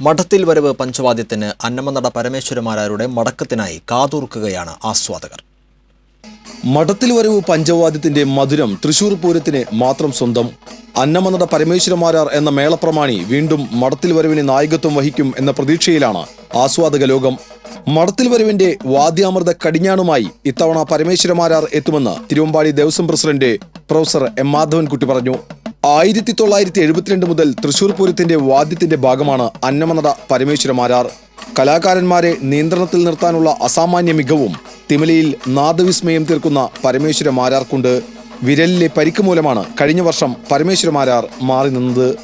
മഠത്തിൽ വരവ് പഞ്ചവാദ്യത്തിന് അന്നമനട പരമേശ്വരമാരാരുടെ മടക്കത്തിനായി കാതോർക്കുകയാണ് ആസ്വാദകർ. മഠത്തിൽ വരവ് പഞ്ചവാദ്യത്തിന്റെ മധുരം തൃശൂർ പൂരത്തിന് മാത്രം സ്വന്തം. അന്നമനട പരമേശ്വരമാരാർ എന്ന മേളപ്രമാണി വീണ്ടും മഠത്തിൽ വരവിന് നായകത്വം വഹിക്കും എന്ന പ്രതീക്ഷയിലാണ് ആസ്വാദക ലോകം. മഠത്തിൽ വരവിന്റെ വാദ്യാമൃത കടിഞ്ഞാണുമായി ഇത്തവണ പരമേശ്വരമാരാർ എത്തുമെന്ന് Thiruvambadi Devaswom president professor M Madhavankutty പറഞ്ഞു. ആയിരത്തി തൊള്ളായിരത്തി എഴുപത്തിരണ്ട് മുതൽ തൃശൂർ പൂരത്തിന്റെ വാദ്യത്തിന്റെ ഭാഗമാണ് അന്നമനട പരമേശ്വരമാരാർ കലാകാരന്മാരെ നിയന്ത്രണത്തിൽ നിർത്താനുള്ള അസാമാന്യ മികവും തിമലയിൽ നാദവിസ്മയം തീർക്കുന്ന പരമേശ്വരമാരാർക്കുണ്ട് വിരലിലെ പരിക്ക് മൂലമാണ് കഴിഞ്ഞ വർഷം പരമേശ്വരമാരാർ മാറി നിന്നത്.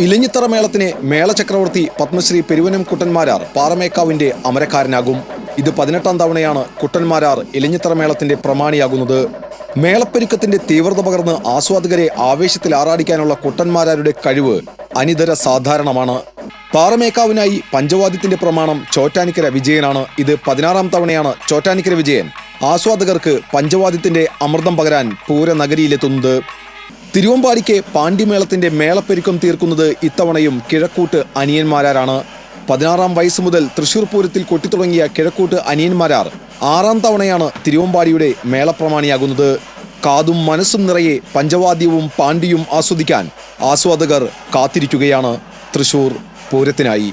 ഇലഞ്ഞിത്തറ മേളത്തിന് മേളചക്രവർത്തി പത്മശ്രീ പെരുവനം കുട്ടന്മാരാർ പാറമേക്കാവിന്റെ അമരക്കാരനാകും. ഇത് പതിനെട്ടാം തവണയാണ് കുട്ടന്മാരാർ ഇലഞ്ഞിത്തറ മേളത്തിന്റെ പ്രമാണിയാകുന്നത്. മേളപ്പെരുക്കത്തിന്റെ തീവ്രത പകർന്ന് ആസ്വാദകരെ ആവേശത്തിൽ ആറാടിക്കാനുള്ള കുട്ടന്മാരാരുടെ കഴിവ് അനിതര സാധാരണമാണ്. പാറമേക്കാവിനായി പഞ്ചവാദ്യത്തിന്റെ പ്രമാണം ചോറ്റാനിക്കര വിജയനാണ്. ഇത് പതിനാറാം തവണയാണ് ചോറ്റാനിക്കര വിജയൻ. ആസ്വാദകർക്ക് പഞ്ചവാദ്യത്തിന്റെ അമൃതം പകരാൻ പൂരനഗരിയിലെത്തുന്നത്. തിരുവമ്പാടിക്ക് പാണ്ഡിമേളത്തിന്റെ മേളപ്പെരുക്കം തീർക്കുന്നത് ഇത്തവണയും കിഴക്കൂട്ട് അനിയന്മാരാണ് പതിനാറാം വയസ്സ് മുതൽ തൃശൂർ പൂരത്തിൽ കൊട്ടിത്തുടങ്ങിയ കിഴക്കൂട്ട് അനിയന്മാരാർ ആറാം തവണയാണ് തിരുവമ്പാടിയുടെ മേളപ്രമാണിയാകുന്നത്. കാതും മനസ്സും നിറയെ പഞ്ചവാദ്യവും പാണ്ഡിയും ആസ്വദിക്കാൻ ആസ്വാദകർ കാത്തിരിക്കുകയാണ്. തൃശൂർ പൂരത്തിനായി.